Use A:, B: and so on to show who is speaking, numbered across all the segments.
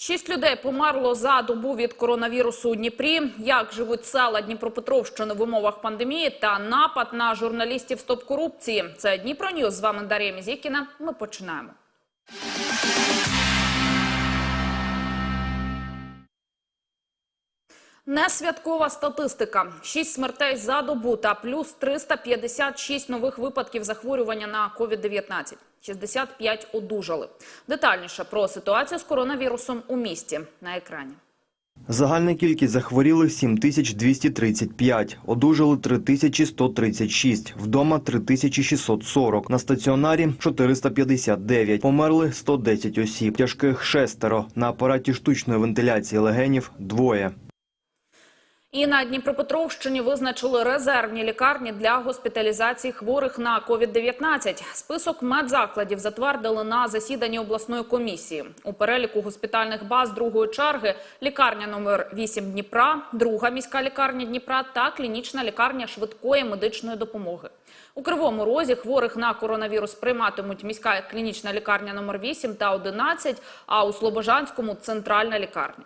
A: Шість людей померло за добу від коронавірусу у Дніпрі. Як живуть села Дніпропетровщини в умовах пандемії та напад на журналістів стоп корупції. Це Дніпро Ньюз. З вами Дар'я Мізікіна. Ми починаємо. Несвяткова статистика: 6 смертей за добу та плюс 356 нових випадків захворювання на COVID-19. 65 одужали. Детальніше про ситуацію з коронавірусом у місті на екрані.
B: Загальна кількість захворілих 7235, одужали 3136, вдома 3640, на стаціонарі 459, померли 110 осіб, тяжких шестеро, на апараті штучної вентиляції легенів – двоє.
A: І на Дніпропетровщині визначили резервні лікарні для госпіталізації хворих на COVID-19. Список медзакладів затвердили на засіданні обласної комісії. У переліку госпітальних баз другої черги лікарня номер 8 Дніпра, друга міська лікарня Дніпра та клінічна лікарня швидкої медичної допомоги. У Кривому Розі хворих на коронавірус прийматимуть міська клінічна лікарня номер 8 та 11, а у Слобожанському – центральна лікарня.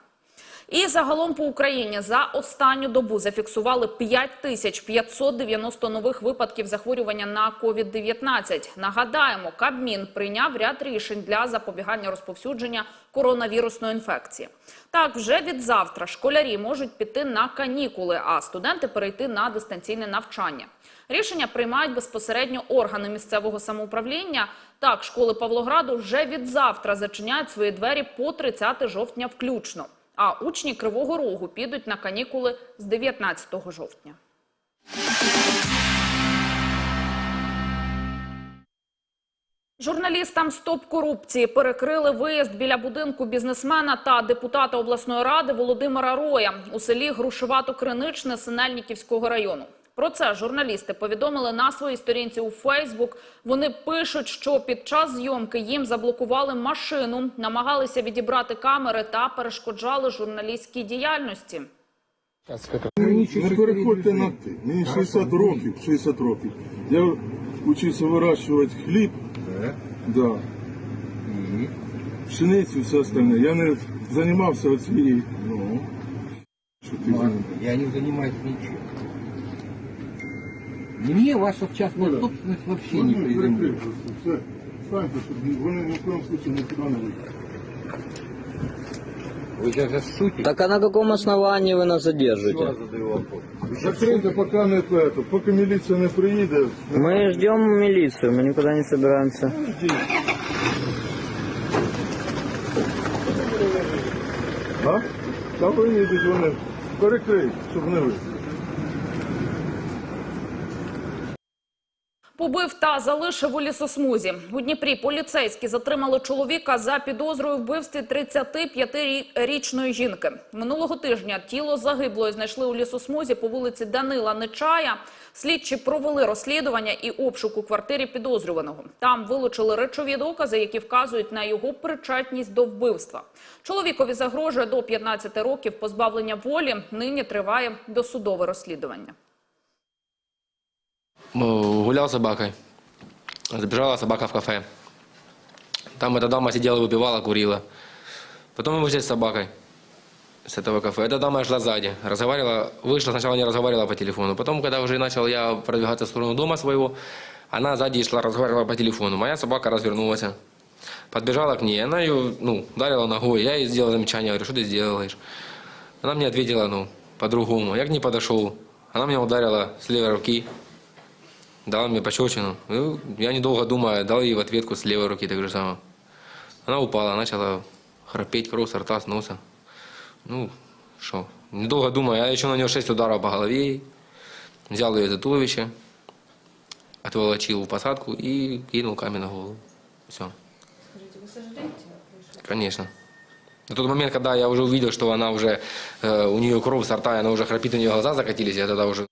A: І загалом по Україні за останню добу зафіксували 5590 нових випадків захворювання на COVID-19. Нагадаємо, Кабмін прийняв ряд рішень для запобігання розповсюдження коронавірусної інфекції. Так, вже від завтра школярі можуть піти на канікули, а студенти перейти на дистанційне навчання. Рішення приймають безпосередньо органи місцевого самоуправління. Так, школи Павлограду вже від завтра зачиняють свої двері по 30 жовтня включно. А учні Кривого Рогу підуть на канікули з 19 жовтня. Журналістам «Стоп корупції» перекрили виїзд біля будинку бізнесмена та депутата обласної ради Володимира Роя у селі Грушевато-Криничне Синельниківського району. Про це журналісти повідомили на своїй сторінці у Фейсбук. Вони пишуть, що під час зйомки їм заблокували машину, намагалися відібрати камери та перешкоджали журналістській діяльності.
C: Не переходьте на ти. Мені 60 років, 60 років. Я вчився вирощувати хліб, да. пшеницю, все остальне. Я не займався оцією, ну,
D: я не занимаюсь ничем. Мне ваша частная собственность вообще не
C: Вони
D: принадлежит.
C: перекрили все. Станьте, щоб вони ні в коєму случаю нікуди не вийдуть.
D: Вы сейчас шутите?
E: Так а на каком основании вы нас задержите?
D: Я задаю вопрос.
C: Закрийте, поки не это, поки міліція не приїде.
E: Мы ждем милицию, мы никуда не собираемся.
C: А? Та виїдуть вони. Перекриють, щоб не вийшли.
A: Побив та залишив у лісосмузі. У Дніпрі поліцейські затримали чоловіка за підозрою вбивстві 35-річної жінки. Минулого тижня тіло загиблої знайшли у лісосмузі по вулиці Данила Нечая. Слідчі провели розслідування і обшук у квартирі підозрюваного. Там вилучили речові докази, які вказують на його причетність до вбивства. Чоловікові загрожує до 15 років позбавлення волі. Нині триває досудове розслідування.
F: Гулял с собакой. Забежала собака в кафе. Там эта дама сидела, выпивала, курила. Потом мы вышли с собакой с этого кафе. Эта дама шла сзади, разговаривала, вышла, сначала не разговаривала по телефону. Потом, когда уже начал я продвигаться в сторону дома своего, она сзади шла, разговаривала по телефону. Моя собака развернулась, подбежала к ней. Она ее, ну, ударила ногой. Я ей сделал замечание, говорю, что ты сделаешь? Она мне ответила, ну, по-другому. Я к ней подошел. Она меня ударила с левой руки. Дала мне пощечину. Ну, я недолго думая, дал ей в ответку с левой руки так же самое. Она упала, начала храпеть, кровь с рта, с носа. Ну, что, недолго думая, я еще на нее шесть ударов по голове. Взял ее за туловище, отволочил в посадку и кинул камень на голову. Все. Скажите, вы сожалеете? Конечно. На тот момент, когда я уже увидел, что она уже, э, у нее кровь с рта, и она уже храпит, у нее глаза закатились, я тогда уже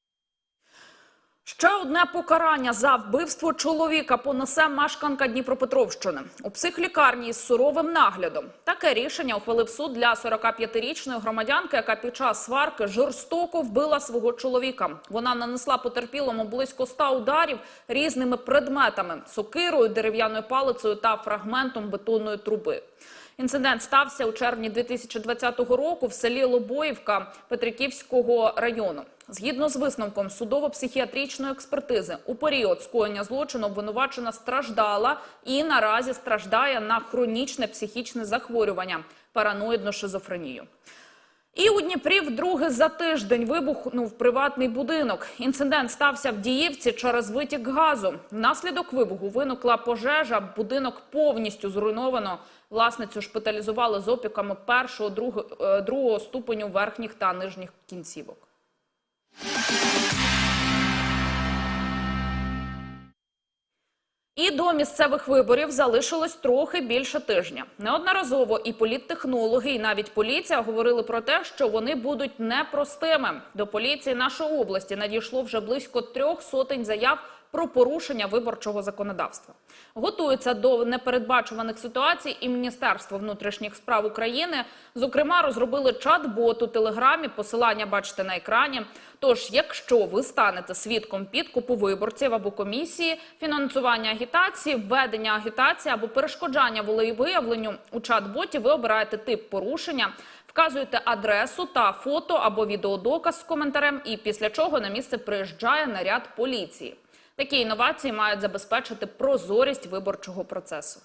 A: Ще одне покарання за вбивство чоловіка понесе мешканка Дніпропетровщини у психлікарні із суровим наглядом. Таке рішення ухвалив суд для 45-річної громадянки, яка під час сварки жорстоко вбила свого чоловіка. Вона нанесла потерпілому близько 100 ударів різними предметами: сокирою, дерев'яною палицею та фрагментом бетонної труби. Інцидент стався у червні 2020 року в селі Лобоївка Петриківського району. Згідно з висновком судово-психіатричної експертизи, у період скоєння злочину обвинувачена страждала і наразі страждає на хронічне психічне захворювання параноїдну шизофренію. І у Дніпрі вдруге за тиждень вибухнув приватний будинок. Інцидент стався в Діївці через витік газу. Внаслідок вибуху виникла пожежа. Будинок повністю зруйновано. Власницю шпиталізували з опіками першого, другого, е, другого ступеню верхніх та нижніх кінцівок. І до місцевих виборів залишилось трохи більше тижня. Неодноразово і політтехнологи, і навіть поліція говорили про те, що вони будуть непростими. До поліції нашої області надійшло вже близько трьох сотень заяв про порушення виборчого законодавства. Готується до непередбачуваних ситуацій і Міністерство внутрішніх справ України. Зокрема, розробили чат-бот у телеграмі. Посилання бачите на екрані. Тож, якщо ви станете свідком підкупу виборців або комісії, фінансування агітації, введення агітації або перешкоджання волеєвиявленню у чат-боті, ви обираєте тип порушення. Вказуєте адресу та фото або відеодоказ з коментарем, і після чого на місце приїжджає наряд поліції. Такі інновації мають забезпечити прозорість виборчого процесу.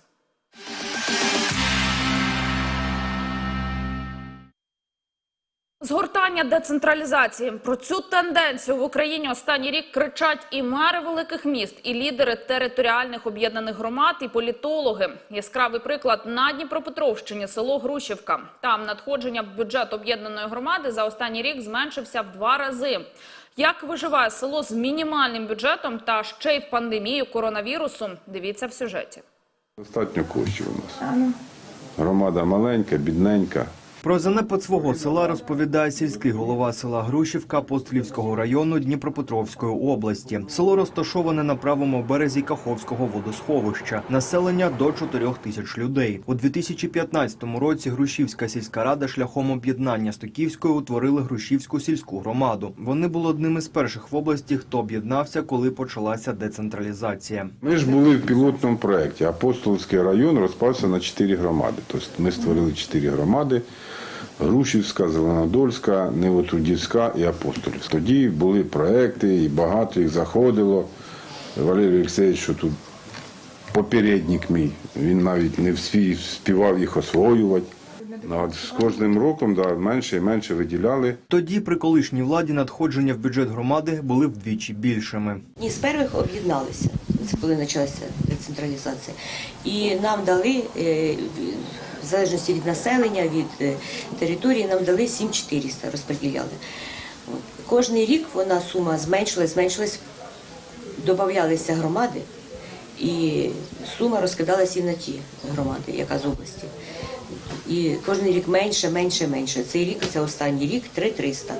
A: Згортання децентралізації про цю тенденцію в Україні останній рік кричать і мери великих міст, і лідери територіальних об'єднаних громад, і політологи. Яскравий приклад на Дніпропетровщині, село Грушівка. Там надходження в бюджет об'єднаної громади за останній рік зменшився в два рази. Як виживає село з мінімальним бюджетом та ще й в пандемію коронавірусу? Дивіться в сюжеті.
G: Достатньо коштів у нас. Громада маленька, бідненька.
B: Про занепад свого села розповідає сільський голова села Грушівка Апостолівського району Дніпропетровської області. Село розташоване на правому березі Каховського водосховища. Населення до 4 тисяч людей. У 2015 році Грушівська сільська рада шляхом об'єднання Стоківської утворили Грушівську сільську громаду. Вони були одними з перших в області, хто об'єднався, коли почалася децентралізація.
G: Ми ж були в пілотному проєкті. Апостолський район розпався на чотири громади. Тобто ми створили чотири громади. Грушівська, Зеленодольська, Невотрудівська і Апостолівська. Тоді були проекти, і багато їх заходило. Валерій Олексійович, що тут попередник мій, він навіть не всі співав їх освоювати. Ну, з кожним роком да, менше і менше виділяли.
B: Тоді при колишній владі надходження в бюджет громади були вдвічі більшими.
H: Ні, з перших об'єдналися. Це коли почалася децентралізація. І нам дали, е, в залежності від населення, від е, території, нам дали 7400, розподіляли. Кожний рік вона сума зменшилась, зменшилась, додавалися громади, і сума розкидалася і на ті громади, яка з області. І кожен рік менше, менше, менше. Цей рік, це останній рік, 3300.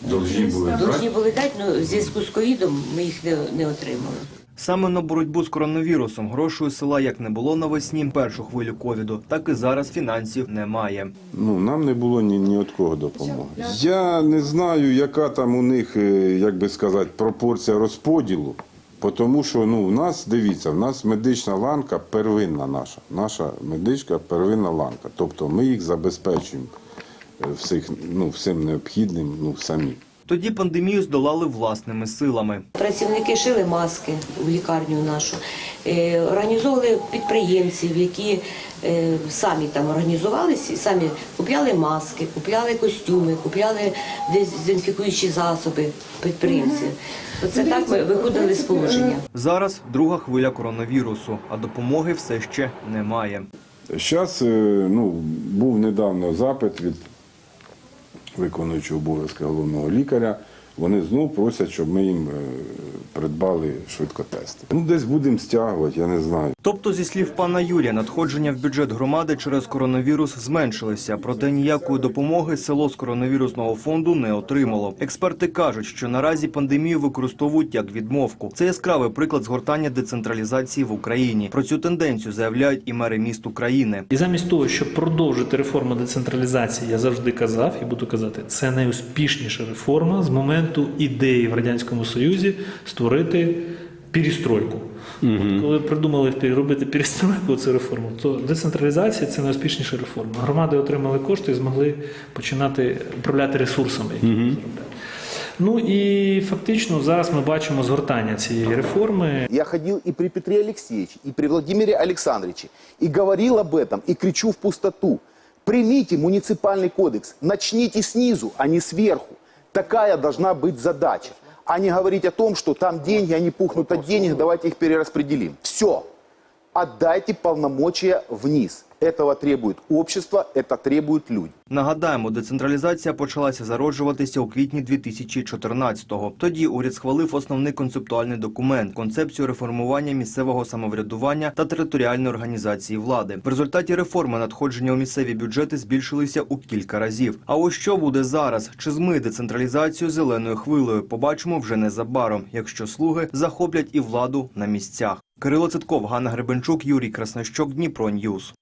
G: Должні були
H: були дати, але в зв'язку з ковідом ми їх не, не отримали.
B: Саме на боротьбу з коронавірусом грошей у села як не було навесні першу хвилю ковіду, так і зараз фінансів немає.
G: Ну, нам не було ні, ні від кого допомоги. Я не знаю, яка там у них, е, як би сказати, пропорція розподілу. Тому що ну, в нас, дивіться, в нас медична ланка первинна наша. Наша медичка первинна ланка. Тобто ми їх забезпечуємо е, всіх, ну, всім необхідним ну, самі.
B: Тоді пандемію здолали власними силами.
H: Працівники шили маски в лікарню нашу, е, організовували підприємців, які е, самі там організувалися, самі купляли маски, купляли костюми, купляли дезінфікуючі засоби підприємці. Оце так ми виходили з положення.
B: Зараз друга хвиля коронавірусу, а допомоги все ще немає.
G: Зараз ну, був недавно запит від виконуючого обов'язки головного лікаря. Вони знов просять, щоб ми їм е, придбали швидкотести. Ну, десь будемо стягувати, я не знаю.
B: Тобто, зі слів пана Юрія, надходження в бюджет громади через коронавірус зменшилися, проте ніякої допомоги село з коронавірусного фонду не отримало. Експерти кажуть, що наразі пандемію використовують як відмовку. Це яскравий приклад згортання децентралізації в Україні. Про цю тенденцію заявляють і мери міст України.
I: І замість того, щоб продовжити реформу децентралізації, я завжди казав і буду казати, це найуспішніша реформа з моменту ідеї в радянському союзі створити перестройку. От коли придумали робити перестройку, цю реформу, то децентралізація це найуспішніша реформа. Громади отримали кошти і змогли починати управляти ресурсами, які заробляють. Ну і фактично зараз ми бачимо згортання цієї реформи.
J: Я ходил и при Петре Алексеевиче, и при Владимире Александровиче, и говорил об этом, и кричу в пустоту. Примите муниципальный кодекс, начните снизу, а не сверху. Такая должна быть задача. А не говорить о том, что там деньги, они пухнут от денег, давайте их перераспределим. Все. Отдайте полномочия вниз. Этого требует общество, это требуют люди.
B: Нагадаємо, децентралізація почалася зароджуватися у квітні 2014-го. Тоді уряд схвалив основний концептуальний документ – концепцію реформування місцевого самоврядування та територіальної організації влади. В результаті реформи надходження у місцеві бюджети збільшилися у кілька разів. А ось що буде зараз? Чи змиє децентралізацію зеленою хвилею? Побачимо вже незабаром, якщо слуги захоплять і владу на місцях. Кирило Цитков, Ганна Гребенчук, Юрій Краснощок, Дніпро Ньюс.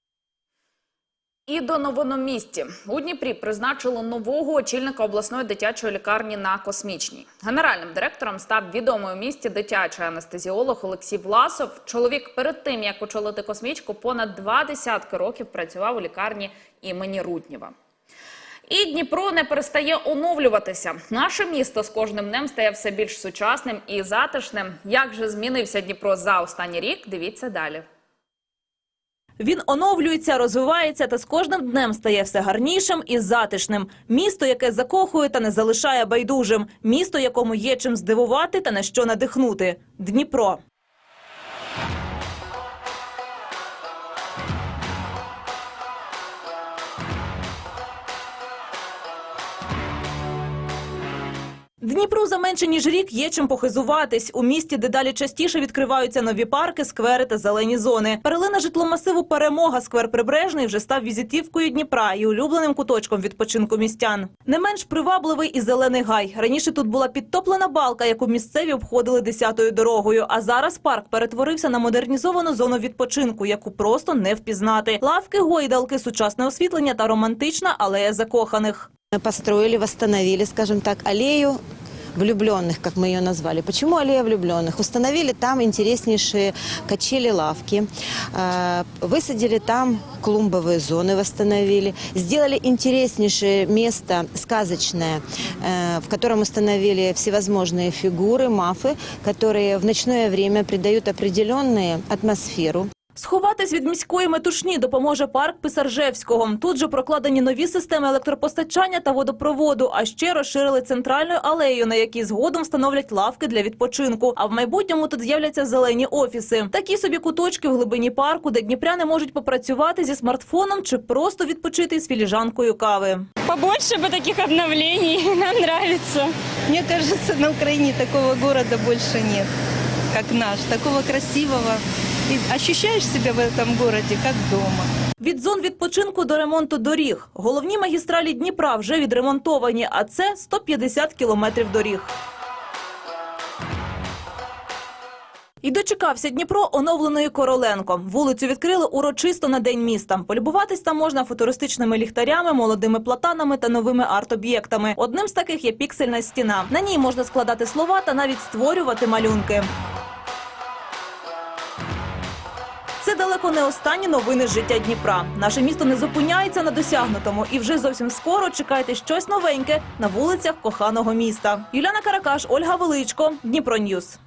A: І до новин у Дніпрі призначили нового очільника обласної дитячої лікарні на космічній. Генеральним директором став відомий у місті дитячий анестезіолог Олексій Власов. Чоловік перед тим як очолити космічку, понад два десятки років працював у лікарні імені Руднєва. І Дніпро не перестає оновлюватися. Наше місто з кожним днем стає все більш сучасним і затишним. Як же змінився Дніпро за останній рік? Дивіться далі.
K: Він оновлюється, розвивається та з кожним днем стає все гарнішим і затишним. Місто, яке закохує та не залишає байдужим. Місто, якому є чим здивувати та на що надихнути. Дніпро. Дніпру за менше ніж рік є чим похизуватись. У місті дедалі частіше відкриваються нові парки, сквери та зелені зони. Перлина житломасиву Перемога сквер Прибережний вже став візитівкою Дніпра і улюбленим куточком відпочинку містян. Не менш привабливий і зелений гай. Раніше тут була підтоплена балка, яку місцеві обходили десятою дорогою. А зараз парк перетворився на модернізовану зону відпочинку, яку просто не впізнати. Лавки, гойдалки, сучасне освітлення та романтична алея закоханих.
L: Мы построили, восстановили, скажем так, аллею влюбленных, как мы ее назвали. Почему аллея влюбленных? Установили там интереснейшие качели-лавки, э, высадили там клумбовые зоны, восстановили, сделали интереснейшее место сказочное, э, в котором установили всевозможные фигуры, мафы, которые в ночное время придают определенную атмосферу.
K: Сховатись від міської метушні допоможе парк Писаржевського. Тут же прокладені нові системи електропостачання та водопроводу, а ще розширили центральну алею, на якій згодом встановлять лавки для відпочинку. А в майбутньому тут з'являться зелені офіси. Такі собі куточки в глибині парку, де дніпряни можуть попрацювати зі смартфоном чи просто відпочити з філіжанкою кави.
M: Побольше бы таких обновлений, нам нравится.
L: Мне кажется, на Украине такого города больше нет, как наш, такого красивого. И ощущаешь себя в этом городе как дома.
K: Від зон відпочинку до ремонту доріг. Головні магістралі Дніпра вже відремонтовані, а це 150 кілометрів доріг. І дочекався Дніпро оновленої Короленко. Вулицю відкрили урочисто на День міста. Полюбуватись там можна футуристичними ліхтарями, молодими платанами та новими арт-об'єктами. Одним з таких є піксельна стіна. На ній можна складати слова та навіть створювати малюнки. Це далеко не останні новини життя Дніпра. Наше місто не зупиняється на досягнутому, і вже зовсім скоро чекайте щось новеньке на вулицях коханого міста. Юляна Каракаш, Ольга Величко, Дніпро Ньюс.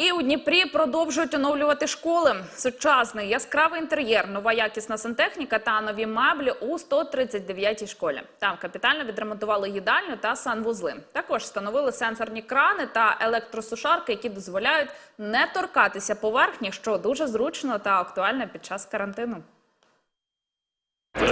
A: І у Дніпрі продовжують оновлювати школи. Сучасний яскравий інтер'єр, нова якісна сантехніка та нові меблі у 139-й школі. Там капітально відремонтували їдальню та санвузли. Також встановили сенсорні крани та електросушарки, які дозволяють не торкатися поверхні, що дуже зручно та актуально під час карантину.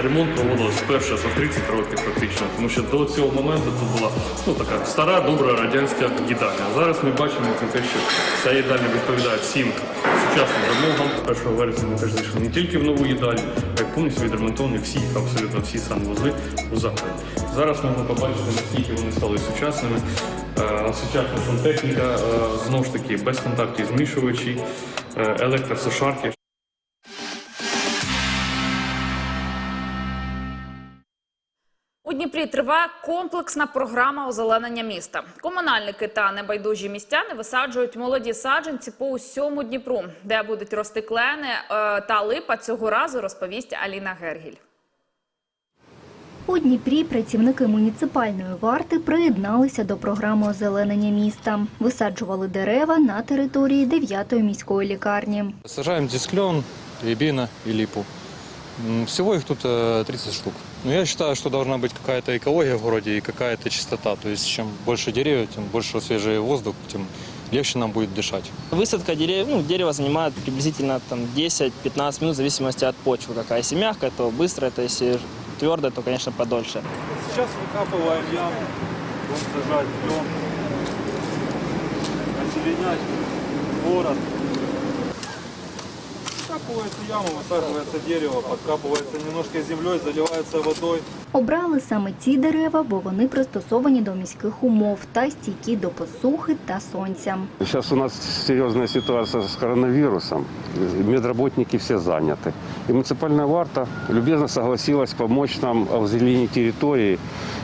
I: Ремонт проводилось вперше за 30 років практично, тому що до цього моменту тут була ну така стара, добра радянська їдальня. Зараз ми бачимо те, що ця їдальня відповідає всім сучасним вимогам. 1 вересня ми теж зайшли не тільки в нову їдальню, а й повністю відремонтовані всі, абсолютно всі санвузли у закладі. Зараз можна побачити, наскільки вони стали сучасними. Е, Сучасна сантехніка, е, знову ж таки, безконтактні змішувачі, е, електросушарки.
A: У Дніпрі триває комплексна програма озеленення міста. Комунальники та небайдужі містяни висаджують молоді саджанці по усьому Дніпру, де будуть рости клени е, та липа. Цього разу розповість Аліна Гергіль.
N: У Дніпрі працівники муніципальної варти приєдналися до програми озеленення міста. Висаджували дерева на території 9-ї міської лікарні.
O: Сажаем здесь клен, рябина и липу. М, Всего тут э, 30 штук. Но я считаю, что должна быть какая-то экология в городе и какая-то чистота. То есть чем больше деревьев, тем больше свежий воздух, тем легче нам будет дышать.
E: Высадка деревьев, ну, дерево занимает приблизительно там 10-15 минут в зависимости от почвы. Какая. Если мягкая, то быстро, это если твердая, то, конечно, подольше.
C: Сейчас выкапываем яму, будем сажать клен, озеленять город. Выкапывается яму, высаживается дерево, подкапывается немножко землей, заливается водой.
N: Обрали саме ці дерева, бо вони пристосовані до міських умов та стійкі до посухи та сонця.
P: Сейчас у нас серьезная ситуация с коронавирусом. Медработники все заняты. И муниципальная варта любезно согласилась помочь нам озеленить территории,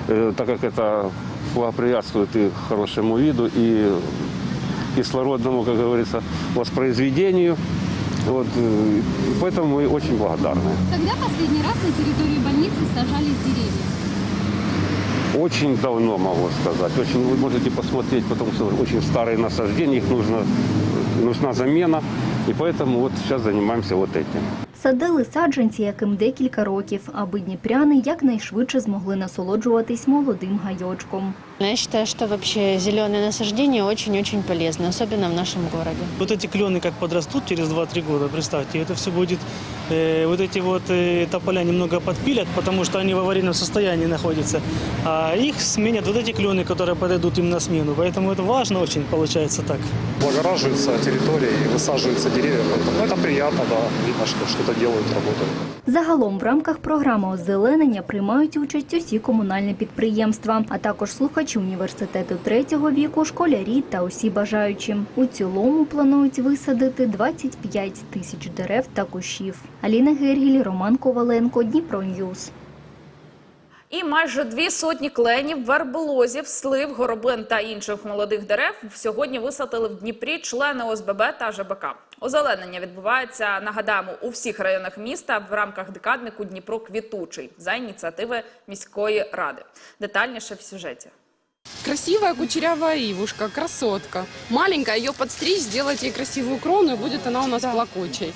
P: э, так как это благоприятствует и хорошему виду, и кислородному, как говорится, воспроизведению. Вот, э, поэтому мы очень благодарны.
M: Когда последний раз на территории больницы сажались деревья?
P: Очень давно, могу сказать. Очень, вы можете посмотреть, потому что очень старые насаждения, их нужно, нужна замена. И поэтому вот сейчас занимаемся вот этим.
N: Садили саджанці, яким декілька років, аби дніпряни якнайшвидше змогли насолоджуватись молодим гайочком.
L: Я считаю, что вообще зеленые насаждения очень-очень полезны, особенно в нашем городе.
C: Вот эти клены как подрастут через 2-3 года, представьте, это все будет, э, вот эти вот э, тополя немного подпилят, потому что они в аварийном состоянии находятся, а их сменят вот эти клены, которые подойдут им на смену, поэтому это важно очень, получается так.
O: Благораживаются территории и высаживаются деревья. Поэтому это приятно, да. Видно, что что-то делают, работают.
N: Загалом в рамках програми озеленення приймають участь усі комунальні підприємства, а також слухачі університету третього віку, школярі та усі бажаючі. У цілому планують висадити 25 тисяч дерев та кущів. Аліна Гергіль, Роман Коваленко, Дніпро Ньюз.
A: І майже дві сотні кленів, верболозів, слив, горобин та інших молодих дерев сьогодні висадили в Дніпрі члени ОСББ та ЖБК. Озеленення відбувається, нагадаємо, у всіх районах міста в рамках декаднику Дніпро квітучий за ініціативи міської ради. Детальніше в сюжеті.
M: Красивая кучерявая ивушка, красотка. Маленькая, ее подстричь, сделать ей красивую крону, и будет она у нас плакучей.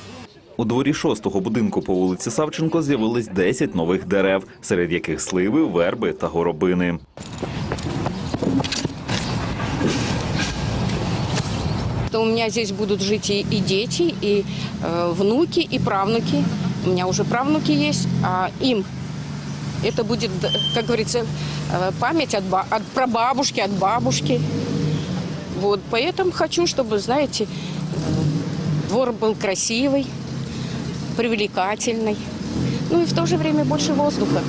Q: У дворі шостого будинку по вулиці Савченко з'явились 10 нових дерев, серед яких сливи, верби та горобини.
M: То у меня здесь будут жить и, и дети, и э, внуки, и правнуки. У меня уже правнуки есть, а им это будет, д- как говорится, э, память от, ба- от прабабушки, от бабушки. Вот, поэтому хочу, чтобы, знаете, э, двор был красивый, привлекательный, ну и в то же время больше воздуха.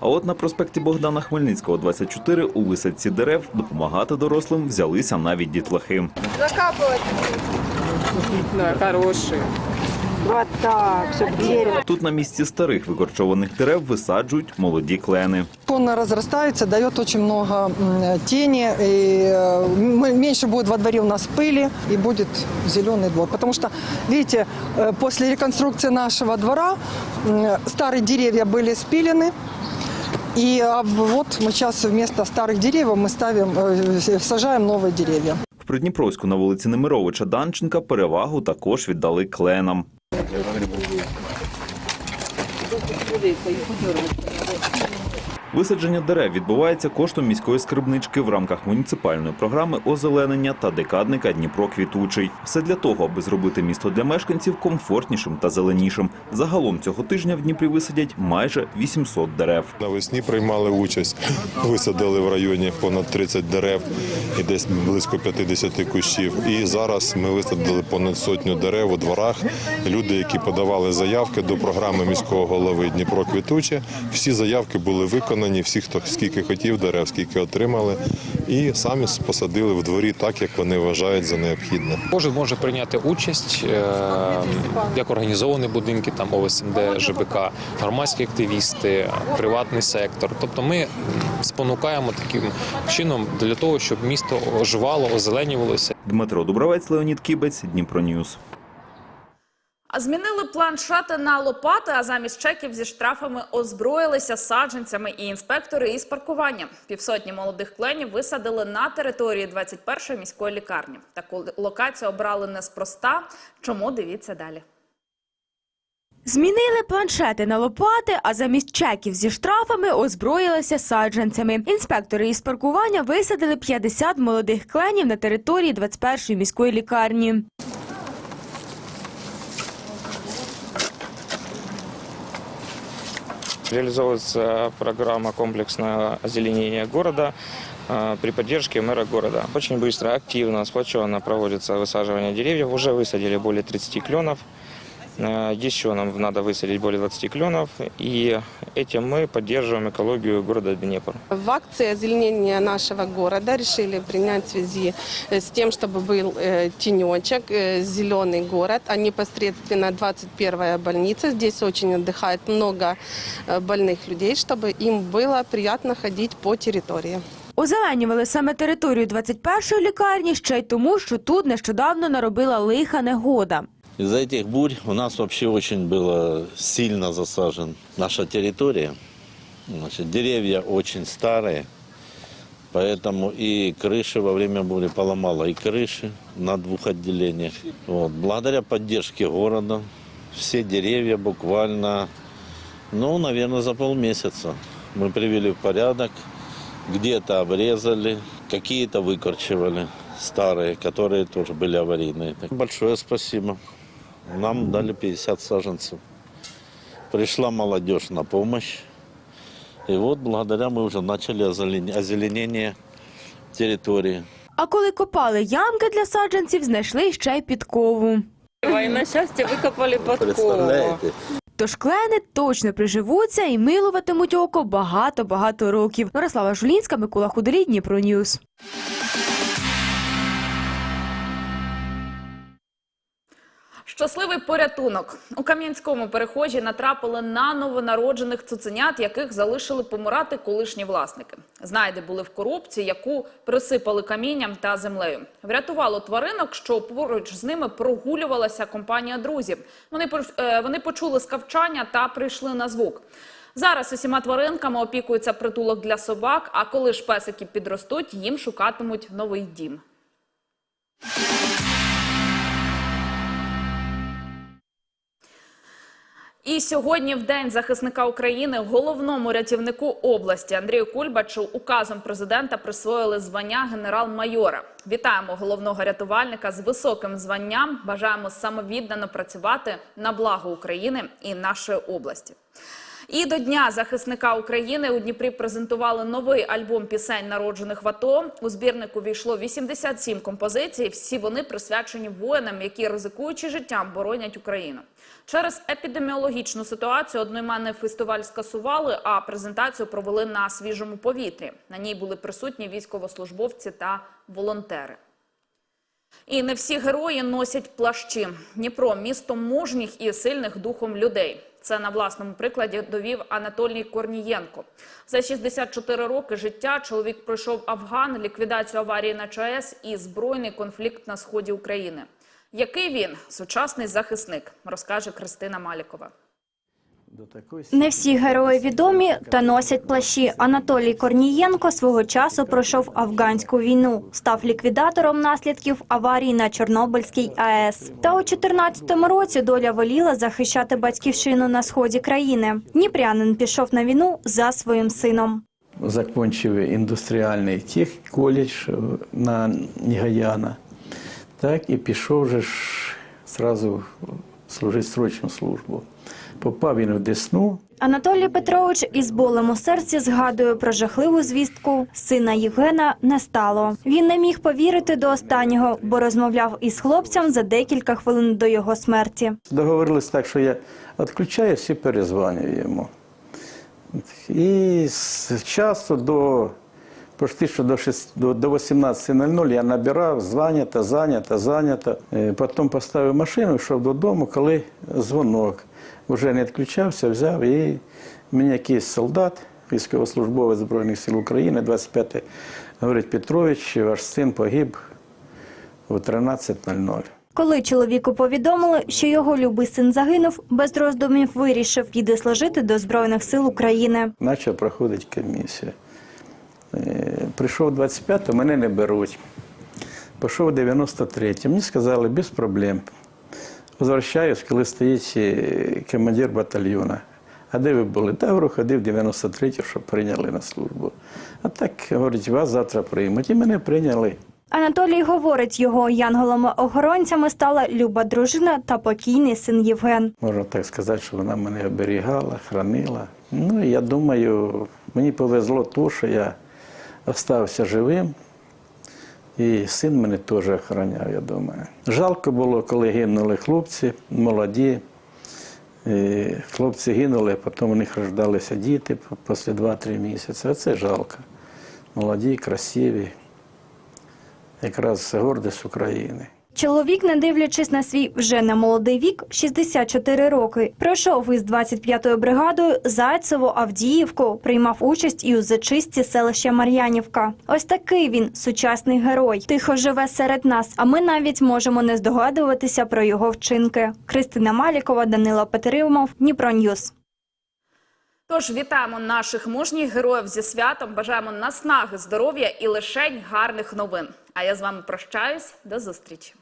Q: А от на проспекті Богдана Хмельницького, 24, у висадці дерев допомагати дорослим взялися навіть дітлахи.
M: Закапувати. Да, хорошие.
L: Вот так, щоб дерево.
Q: Тут на місці старих викорчованих дерев висаджують молоді клени.
R: Он разрастается, дает очень много м, тени, и э, м- меньше будет во дворе у нас пыли, и будет зеленый двор. Потому что, видите, э, после реконструкции нашего двора м, старые деревья были спилены, и а, вот мы сейчас вместо старых деревьев мы ставим, э, сажаем новые деревья.
Q: В Придніпровську на вулиці Немировича Данченка перевагу також віддали кленам. Gracias. Висадження дерев відбувається коштом міської скарбнички в рамках муніципальної програми озеленення та декадника Дніпро квітучий. Все для того, аби зробити місто для мешканців комфортнішим та зеленішим. Загалом цього тижня в Дніпрі висадять майже 800 дерев.
C: Навесні приймали участь, висадили в районі понад 30 дерев і десь близько 50 кущів. І зараз ми висадили понад сотню дерев у дворах. Люди, які подавали заявки до програми міського голови Дніпро квітуче, всі заявки були виконані.
S: Виконані. Всі, хто скільки хотів дерев, скільки отримали, і самі посадили в дворі так, як вони вважають за необхідне.
O: Кожен може прийняти участь, е, як організовані будинки, там ОСМД, ЖБК, громадські активісти, приватний сектор. Тобто ми спонукаємо таким чином для того, щоб місто оживало, озеленювалося.
Q: Дмитро Дубравець, Леонід Кібець, Дніпро Ньюс.
A: Змінили планшети на лопати, а замість чеків зі штрафами озброїлися саджанцями і інспектори із паркування. Півсотні молодих кленів висадили на території 21-ї міської лікарні. Таку локацію обрали неспроста. Чому дивіться далі?
T: Змінили планшети на лопати, а замість чеків зі штрафами озброїлися саджанцями. Інспектори із паркування висадили 50 молодих кленів на території 21-ї міської лікарні.
U: Реализовывается программа комплексное озеленение города э, при поддержке мэра города. Очень быстро, активно, сплоченно проводится высаживание деревьев. Уже высадили более 30 кленов. Э, Еще нам надо высадить более 20 кленов. И этим мы поддерживаем экологию города Днепр.
V: В акции озеленения нашего города решили принять в связи э, с тем, чтобы был э, тенечек, э, зеленый город, а непосредственно 21-я больница. Здесь очень отдыхает много э, больных людей, чтобы им было приятно ходить по территории.
T: Озеленювали саме територію 21-ї лікарні ще й тому, що тут нещодавно наробила лиха негода.
W: Из-за этих бурь у нас вообще очень было сильно засажен наша территория. Значит, деревья очень старые, поэтому и крыши во время бури поломало, и крыши на двух отделениях. Вот. Благодаря поддержке города все деревья буквально, ну, наверное, за полмесяца мы привели в порядок. Где-то обрезали, какие-то выкорчевали старые, которые тоже были аварийные. Большое спасибо. Нам дали 50 саженцев. Пришла молодежь на помощь. И вот благодаря мы уже начали озелен- озеленение территории.
T: А коли копали ямки для саджанців, знайшли ще й підкову.
X: И на счастье выкопали подкову.
T: Тож клени точно приживуться і милуватимуть око багато-багато років. Мирослава Жулінська, Микола Худолій, Дніпро Ньюс.
A: Щасливий порятунок у Кам'янському переході натрапили на новонароджених цуценят, яких залишили помирати колишні власники. Знайди були в корупції, яку присипали камінням та землею. Врятувало тваринок, що поруч з ними прогулювалася компанія друзів. Вони е, вони почули скавчання та прийшли на звук. Зараз усіма тваринками опікується притулок для собак. А коли ж песики підростуть, їм шукатимуть новий дім. І сьогодні, в день захисника України, головному рятівнику області Андрію Кульбачу указом президента присвоїли звання генерал-майора. Вітаємо головного рятувальника з високим званням. Бажаємо самовіддано працювати на благо України і нашої області. І до Дня захисника України у Дніпрі презентували новий альбом пісень, народжених в АТО. У збірник увійшло 87 композицій. Всі вони присвячені воїнам, які ризикуючи життям, боронять Україну. Через епідеміологічну ситуацію одноіменний фестиваль скасували, а презентацію провели на свіжому повітрі. На ній були присутні військовослужбовці та волонтери. І не всі герої носять плащі. Дніпро місто мужніх і сильних духом людей. Це на власному прикладі довів Анатолій Корнієнко. За 64 роки життя чоловік пройшов Афган, ліквідацію аварії на ЧАЕС і збройний конфлікт на сході України. Який він сучасний захисник, розкаже Кристина Малікова.
Y: Не всі герої відомі та носять плащі. Анатолій Корнієнко свого часу пройшов афганську війну, став ліквідатором наслідків аварії на Чорнобильській АЕС. Та у 2014 році доля воліла захищати батьківщину на сході країни. Дніпрянин пішов на війну за своїм сином.
Z: Закончив індустріальний техколедж на Нігаяна. Так і пішов же ж зразу служити срочну службу. Попав він в Десну,
Y: Анатолій Петрович із болем у серці згадує про жахливу звістку. Сина Євгена не стало. Він не міг повірити до останнього, бо розмовляв із хлопцем за декілька хвилин до його смерті.
Z: Договорились так, що я відключаюсь і перезвоню йому. І з часу до почти що до, 6, до, до 18.00 я набирав, зайнято, зайнято, зайнято. Е, Потім поставив машину, йшов додому, коли дзвонок. Вже не відключався, взяв і мені якийсь солдат, військовослужбовець Збройних сил України, 25 говорить, Петрович, ваш син погиб о 13.00.
Y: Коли чоловіку повідомили, що його любий син загинув, без роздумів вирішив піде служити до Збройних сил України.
Z: Почав проходити комісію. Е, Прийшов 25-го, мене не беруть. Пішов 93-й. Мені сказали, без проблем. Возвращаюсь, коли стоїть е, командир батальйону. А де ви були? Та говорю, ходив 93-й, щоб прийняли на службу. А так, говорить, вас завтра приймуть. І мене прийняли.
Y: Анатолій говорить, його янголами-охоронцями стала люба дружина та покійний син Євген.
Z: Можна так сказати, що вона мене оберігала, хранила. Ну, я думаю, мені повезло то, що я залишився живим. І син мене теж охороняв, я думаю. Жалко було, коли гинули хлопці, молоді. І хлопці гинули, а потім у них рождалися діти після 2-3 місяці. Оце жалко. Молоді, красиві. Якраз гордість України.
Y: Чоловік, не дивлячись на свій вже немолодий вік, 64 роки, пройшов із 25-ю бригадою Зайцево Авдіївку, приймав участь і у зачистці селища Мар'янівка. Ось такий він сучасний герой. Тихо живе серед нас, а ми навіть можемо не здогадуватися про його вчинки. Христина Малікова, Данила Петеримов, Дніпроньюз.
A: Тож вітаємо наших мужніх героїв зі святом. Бажаємо наснаги, здоров'я і лишень гарних новин. А я з вами прощаюсь. До зустрічі.